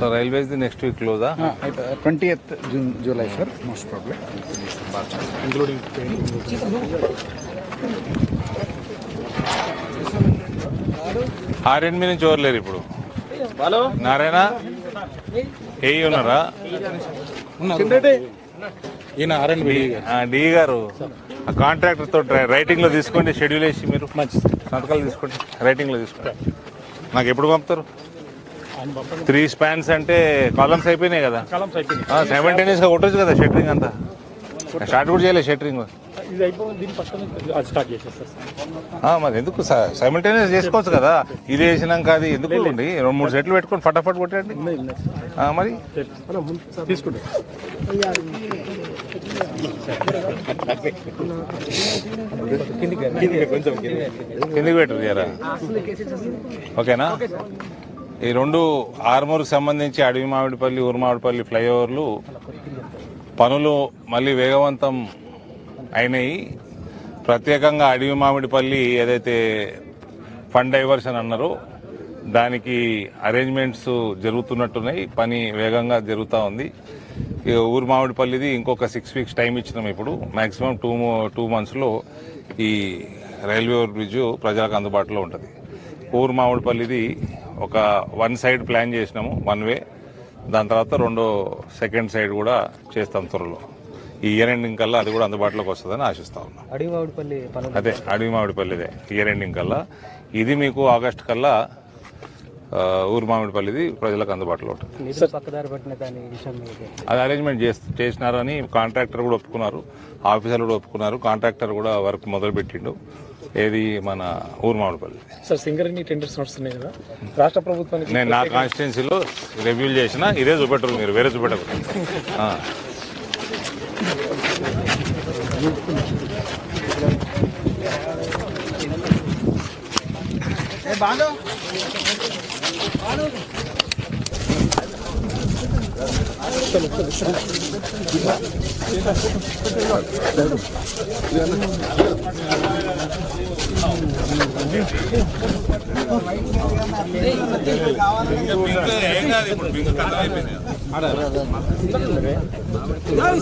So railways next week క్లోజా twenty eighth June July sir most problem including RNB నుంచి ఎవరు ఇప్పుడు. నారాయణ? ఏ ఉన్నారా? ఈయన ఆర్ఎండ్బి ఆ, డి గారు. ఆ కాంట్రాక్టర్తో రైటింగ్లో తీసుకోండి షెడ్యూల్ వేసి మీరు. సంతకాలు తీసుకోండి రైటింగ్లో తీసుకోండి. నాకు ఎప్పుడు పంపుతారు? త్రీ స్పాన్స్ అంటే కాలమ్స్ అయిపోయినాయి కదా. కాలమ్స్ అయిపోయింది సైమల్టేనియస్గా కొట్టచ్చు కదా షెటరింగ్ అంతా. స్టార్ట్ కూడా చేయలేదు షెటరింగ్ ఇది అయిపోయింది దీని పక్కన అది స్టార్ట్ చేసేస్తారు సార్ మరి ఎందుకు సైమల్టేనియస్ చేసుకోవచ్చు కదా. ఇది వేసినాక అది ఎందుకు ఉండి రెండు మూడు సెట్లు పెట్టుకొని ఫటాఫట్ కొట్టండి ఆ, మరి? తీసుకుంటాం. కిందికి పెట్టరు జరా ఓకేనా? ఈ రెండు ఆర్మూర్కి సంబంధించి అడవి మామిడిపల్లి ఊరుమామిడిపల్లి ఫ్లైఓవర్లు పనులు మళ్ళీ వేగవంతం అయినాయి. ప్రత్యేకంగా అడవి మామిడిపల్లి ఏదైతే ఫండ్ డైవర్షన్ అన్నారో దానికి అరేంజ్మెంట్స్ జరుగుతున్నట్టున్నాయి. పని వేగంగా జరుగుతూ ఉంది. ఊరు మామిడిపల్లిది ఇంకొక సిక్స్ వీక్స్ టైం ఇచ్చినాం ఇప్పుడు. మ్యాక్సిమం టూ టూ మంత్స్లో ఈ రైల్వే బ్రిడ్జ్ ప్రజలకు అందుబాటులో ఉంటుంది. ఊరు మామిడిపల్లిది ఒక వన్ సైడ్ ప్లాన్ చేసినాము వన్ వే. దాని తర్వాత రెండో సెకండ్ సైడ్ కూడా చేస్తాం త్వరలో. ఈ ఇయర్ ఎండింగ్ కల్లా అది కూడా అందుబాటులోకి వస్తుందని ఆశిస్తా ఉన్నాం. అదే అడవి మామిడిపల్లిదే ఇయర్ ఎండింగ్ కల్లా. ఇది మీకు ఆగస్ట్ కల్లా ఊరు మామిడిపల్లిది ప్రజలకు అందుబాటులో ఉంటుంది. అది అరేంజ్మెంట్ చేస్ చేసినారని కాంట్రాక్టర్ కూడా ఒప్పుకున్నారు ఆఫీసర్లు కూడా ఒప్పుకున్నారు కాంట్రాక్టర్ కూడా వర్క్ మొదలు పెట్టిండు ఏది మన ఊరు మామిడిపల్లి. సార్ సింగరేణి టెండర్స్ నడుస్తున్నాయి కదా. రాష్ట్ర ప్రభుత్వానికి నేను నా కాన్స్టిట్యున్సీలో రివ్యూ చేసిన ఇదే చూపెట్టరు మీరు వేరే చూపెట్టరు. బాను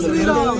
శ్రీరామ్.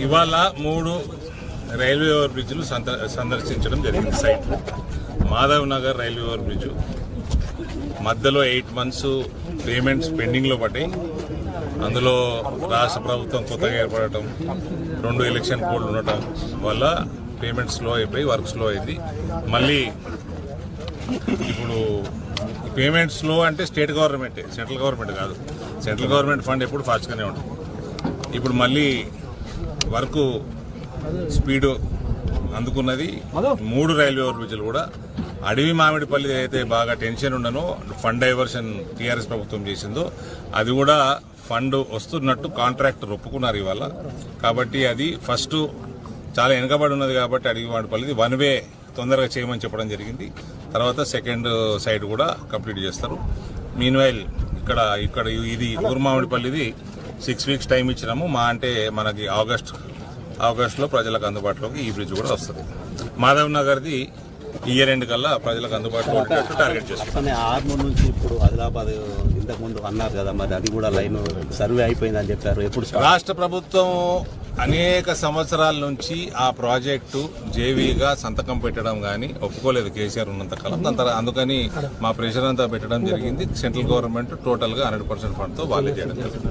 ఇవాళ మూడు రైల్వే ఓవర్ బ్రిడ్జ్లు సంత- సందర్శించడం జరిగింది site. Madhav Nagar railway over bridge. మధ్యలో ఎయిట్ మంత్స్ పేమెంట్స్ పెండింగ్లో పడ్డాయి. అందులో రాష్ట్ర ప్రభుత్వం కొత్తగా ఏర్పడటం రెండు ఎలక్షన్ కోడ్లు ఉండటం వల్ల పేమెంట్ స్లో అయిపోయి వర్క్ స్లో అయింది. మళ్ళీ ఇప్పుడు పేమెంట్ స్లో అంటే స్టేట్ గవర్నమెంటే సెంట్రల్ గవర్నమెంట్ కాదు. సెంట్రల్ గవర్నమెంట్ ఫండ్ ఎప్పుడు ఫాస్ట్గానే ఉంటుంది. ఇప్పుడు మళ్ళీ వర్క్ స్పీడు అందుకున్నది. మూడు రైల్వే ఓవర్బ్రిడ్జ్లు కూడా. అడవి మామిడిపల్లి అయితే బాగా టెన్షన్ ఉండనో ఫండ్ డైవర్షన్ టీఆర్ఎస్ ప్రభుత్వం చేసిందో అది కూడా ఫండ్ వస్తున్నట్టు కాంట్రాక్టర్ ఒప్పుకున్నారు ఇవాళ. కాబట్టి అది ఫస్ట్ చాలా వెనుకబడి ఉన్నది కాబట్టి అడిగి మామిడిపల్లిది వన్ వే తొందరగా చేయమని చెప్పడం జరిగింది. తర్వాత సెకండ్ సైడ్ కూడా కంప్లీట్ చేస్తారు. మీన్వైల్ ఇక్కడ ఇక్కడ ఇది ఊరుమామిడిపల్లిది సిక్స్ వీక్స్ టైం ఇచ్చినాము. మా అంటే మనకి ఆగస్ట్ ఆగస్టులో ప్రజలకు అందుబాటులోకి ఈ బ్రిడ్జ్ కూడా వస్తుంది. మాధవ్ నగర్ది ఇయర్ ఎండ్ కల్లా ప్రజలకు అందుబాటులో ఉండేటట్టు టార్గెట్ చేస్తాం ఆర్మూర్ నుంచి ఇప్పుడు ఆదిలాబాద్ ఇంతకు ముందు అన్నారు కదా మరి అది కూడా లైన్ సర్వే అయిపోయిందని చెప్పారు. ఎప్పుడు రాష్ట్ర ప్రభుత్వం అనేక సంవత్సరాల నుంచి ఆ ప్రాజెక్టు జేవీగా సంతకం పెట్టడం కానీ ఒప్పుకోలేదు కేసీఆర్ ఉన్నంత కాలం. దాని తర్వాత అందుకని మా ప్రెషర్ అంతా పెట్టడం జరిగింది. సెంట్రల్ గవర్నమెంట్ టోటల్గా హండ్రెడ్ పర్సెంట్ ఫండ్తో వాళ్ళే చేయడం జరిగింది.